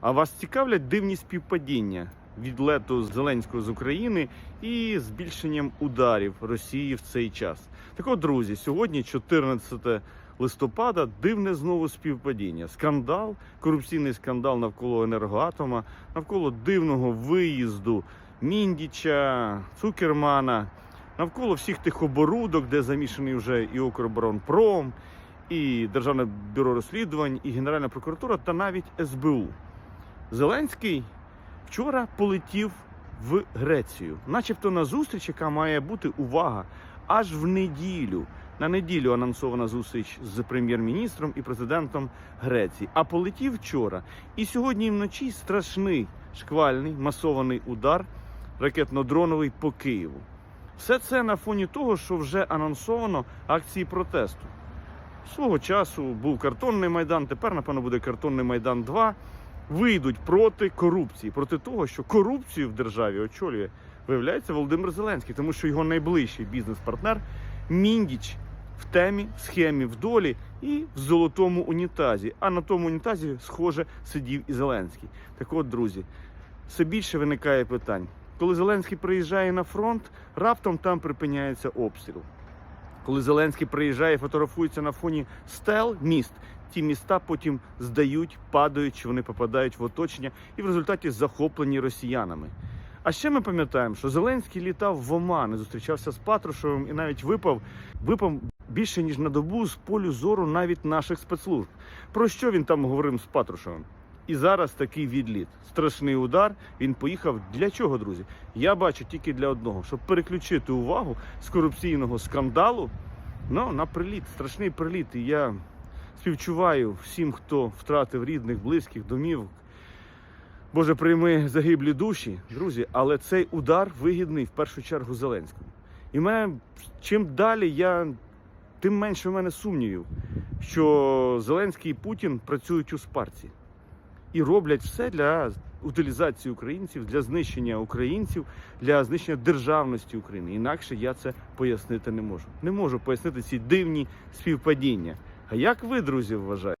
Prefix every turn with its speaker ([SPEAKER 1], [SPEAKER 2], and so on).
[SPEAKER 1] А вас цікавлять дивні співпадіння відлету Зеленського з України і збільшенням ударів Росії в цей час? Так от, друзі, сьогодні 14 листопада, дивне знову співпадіння. Скандал, корупційний скандал навколо енергоатома, навколо дивного виїзду Міндіча, Цукермана, навколо всіх тих оборудок, де замішаний вже і Укроборонпром, і Державне бюро розслідувань, і Генеральна прокуратура, та навіть СБУ. Зеленський вчора полетів в Грецію, начебто на зустріч, яка має бути увага аж в неділю. На неділю анонсована зустріч з прем'єр-міністром і президентом Греції. А полетів вчора. І сьогодні вночі страшний шквальний масований удар ракетно-дроновий по Києву. Все це на фоні того, що вже анонсовано акції протесту. Свого часу був картонний майдан, тепер, напевно, буде картонний майдан 2. Вийдуть проти корупції, проти того, що корупцію в державі очолює, виявляється Володимир Зеленський, тому що його найближчий бізнес-партнер Міндіч в темі, в схемі, в долі і в золотому унітазі. А на тому унітазі, схоже, сидів і Зеленський. Так от, друзі, все більше виникає питань. Коли Зеленський приїжджає на фронт, раптом там припиняється обстріл. Коли Зеленський приїжджає, і фотографується на фоні стел міст, ті міста потім здають, падають, чи вони попадають в оточення і в результаті захоплені росіянами. А ще ми пам'ятаємо, що Зеленський літав в Оман зустрічався з Патрушевим і навіть випав, випав більше ніж на добу з полю зору навіть наших спецслужб. Про що він там говорив з Патрушевим? І зараз такий відліт. Страшний удар. Він поїхав для чого, друзі? Я бачу тільки для одного, щоб переключити увагу з корупційного скандалу ну, на приліт, страшний приліт. І я співчуваю всім, хто втратив рідних, близьких, домівок. Боже, прийми загиблі душі, друзі, але цей удар вигідний в першу чергу Зеленському. І мене чим далі я, тим менше в мене сумнівів, що Зеленський і Путін працюють у спарці і роблять все для утилізації українців, для знищення українців, для знищення державності України. Інакше я це пояснити не можу. Не можу пояснити ці дивні співпадіння. А як ви, друзі, вважаєте?